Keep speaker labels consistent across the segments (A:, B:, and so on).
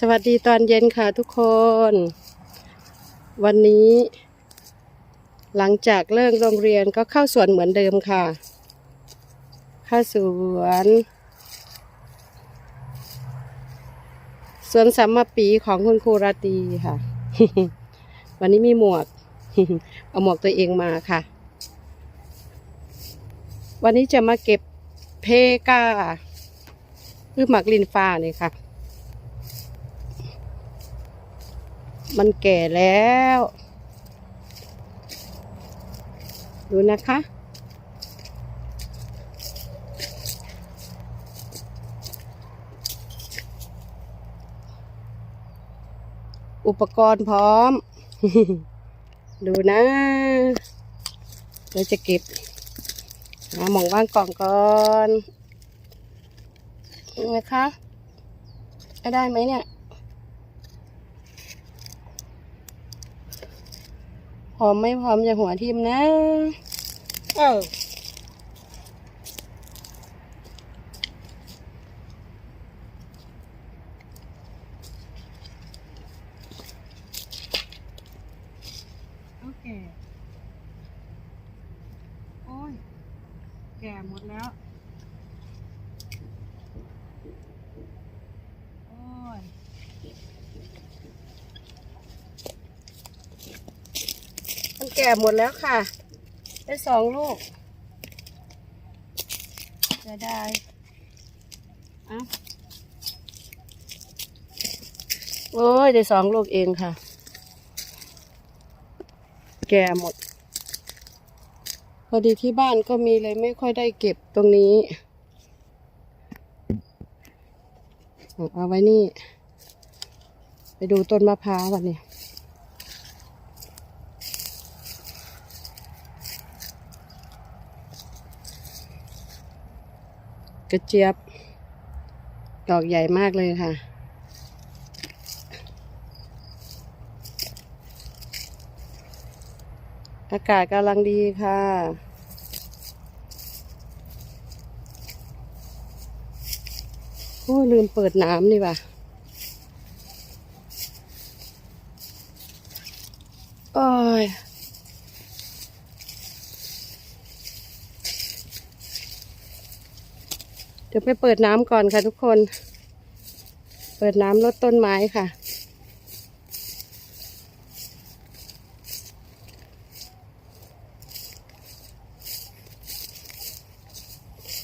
A: สวัสดีตอนเย็นค่ะทุกคน วันนี้ หลังจากเลิกโรงเรียนก็เข้าสวนเหมือนเดิมค่ะ เข้าสวน สวนสัมมาปีของคุณครูราตีค่ะ วันนี้มีหมวก เอาหมวกตัวเองมาค่ะ วันนี้จะมาเก็บเพกาหรือหมักลินฟ้านี่ค่ะ มันแก่แล้ว ดูนะคะ อุปกรณ์พร้อม ดูนะ เราจะเก็บหาหมองว่างกล่องก่อนยังไงคะได้ไหมเนี่ย ร้อมไม่พร้อมจะหัวทิมนะ เออโอเค โอ้ย แก่หมดแล้ว โอ้ย มันแก่หมดแล้วค่ะ ได้สองลูกจะได้อะโอ้ย ได้สองลูกเองค่ะ แก่หมด พอดีที่บ้านก็มีเลยไม่ค่อยได้เก็บตรงนี้ เอาไว้นี่ ไปดูต้นมะพร้าววันนี้ ระเจี๊ยบ ดอกใหญ่มากเลยค่ะ อากาศกำลังดีค่ะโอ้ยลืมเปิดน้ำนี่ว่ะโอ้ย ดี๋ยวไปเปิดน้ำก่อนค่ะทุกคน เปิดน้ำลดต้นไม้ค่ะ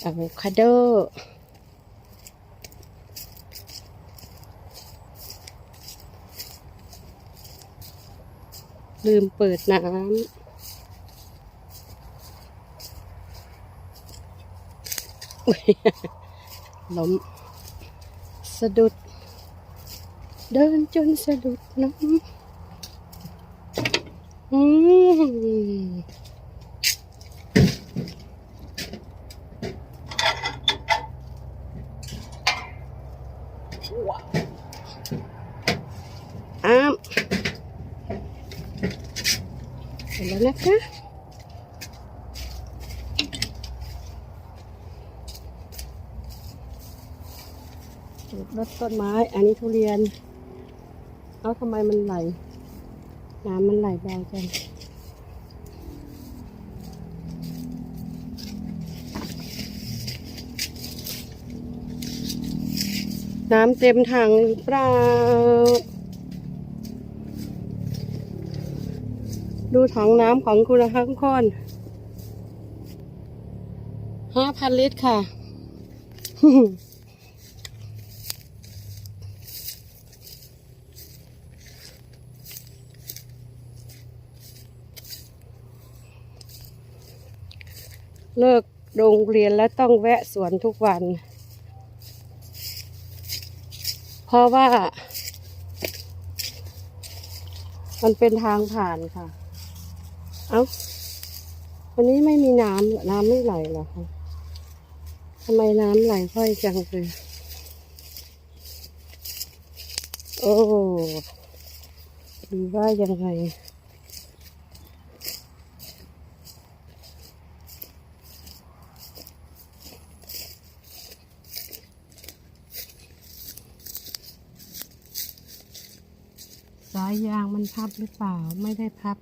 A: อะโวคาโดลืมเปิดน้ำอุ๊ย ล้มสะดุด เดินจนสะดุดน้ำอืมอ้ามเสร็จแล้วนะคะ รดต้นไม้ อันนี้ทุเรียน เอาทำไมมันไหล น้ำมันไหลเบาจังน้ำเต็มถังหรือเปล่า ดูถังน้ำของคุณนะคะทุกคนห้าพันลิตรค่ะ เลิกโรงเรียนแล้วต้องแวะสวนทุกวัน เพราะว่า มันเป็นทางผ่านค่ะ เอา้าวันนี้ไม่มีน้ำน้ำไม่ไหลหรอคะทำไมน้ำไหลค่อยจังเลยโอ้ดูว่ายังไง สายยางมันพับหรือเปล่าไม่ได้พับ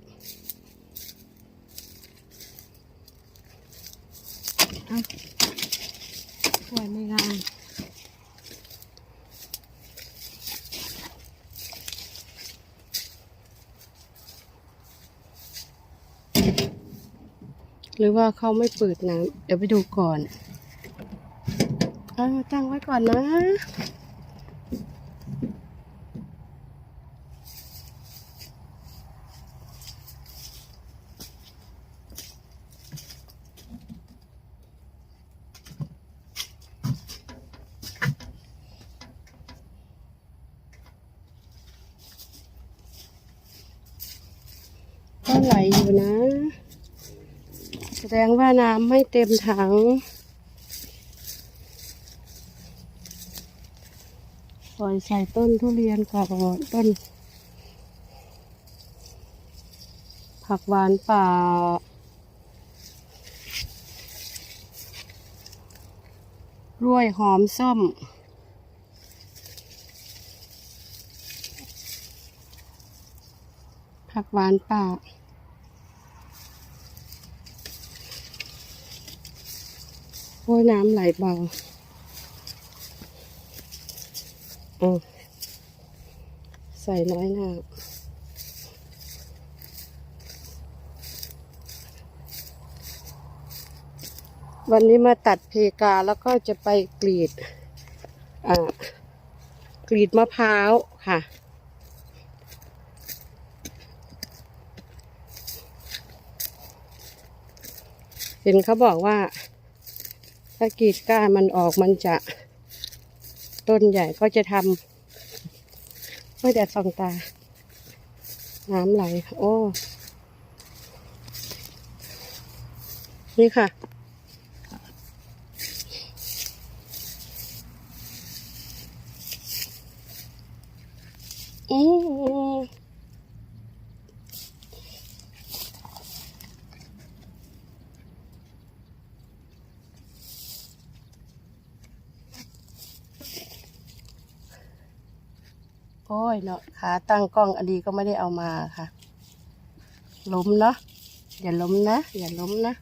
A: เอาช่วยไม่งานหรือว่าเขาไม่เปิดน้ำเดี๋ยวไปดูก่อน เอาตั้งไว้ก่อนนะ ไหลอยู่นะ แสดงว่าน้ำไม่เต็มถัง ปล่อยใส่ต้นทุเรียนก่อนต้น ผักหวานป่ารวยหอมส้ม ผักหวานป่า โอ้ยน้ำไหลเบาเอาใส่น้อยหน้าวันนี้มาตัดเพกาแล้วก็จะไปกรีดอ่ากรีดมะพร้าวค่ะ เห็นเขาบอกว่า ถ้ากีดก้ามันออกมันจะต้นใหญ่ก็จะทำไม่แดดส่องตา น้ำไหล โอ้ นี่ค่ะ อืม โอ้ยเนาะขาตั้งกล้องอดีก็ไม่ได้เอามาค่ะ ล้มเนาะอย่าล้มนะ อย่าล้มนะ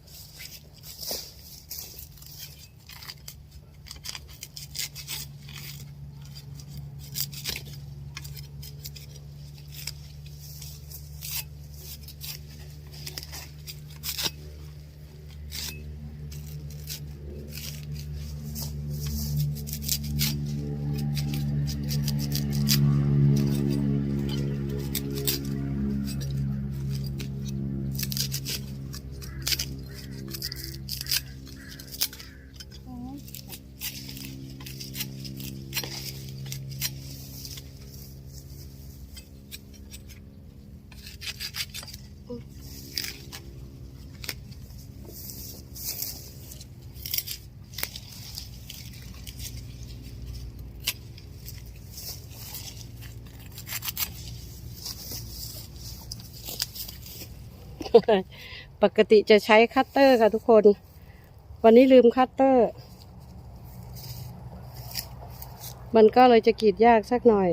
A: ปกติจะใช้คัตเตอร์ค่ะทุกคน วันนี้ลืมคัตเตอร์ มันก็เลยจะกรีดยากสักหน่อย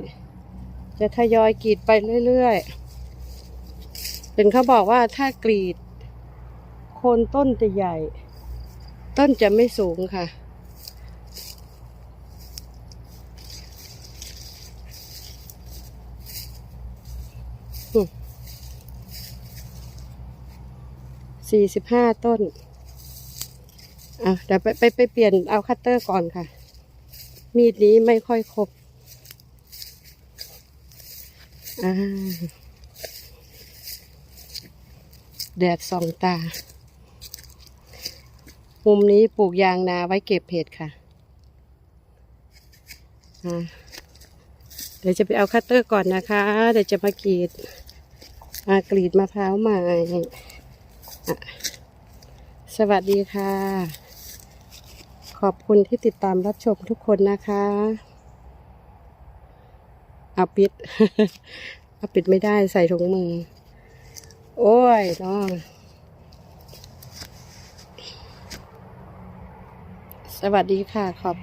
A: จะทยอยกรีดไปเรื่อยๆเป็นเขาบอกว่าถ้ากรีด โคนต้นจะใหญ่ ต้นจะไม่สูงค่ะ สี่สิบห้าต้นอะเดี๋ยวไปไปไปเปลี่ยนเอาคัตเตอร์ก่อนค่ะ มีดนี้ไม่ค่อยครบอ่าแดดส่องตา มุมนี้ปลูกยางนาไว้เก็บเห็ดค่ะอ่าเดี๋ยวจะไปเอาคัตเตอร์ก่อนนะคะ เดี๋ยวจะมากรีดอ่ากรีดมะพร้าวใหม่ สวัสดีค่ะ ขอบคุณที่ติดตามรับชมทุกคนนะคะเอาปิดเอาปิดไม่ได้ใส่ถุงมือ โอ้ยน้องสวัสดีค่ะขอบ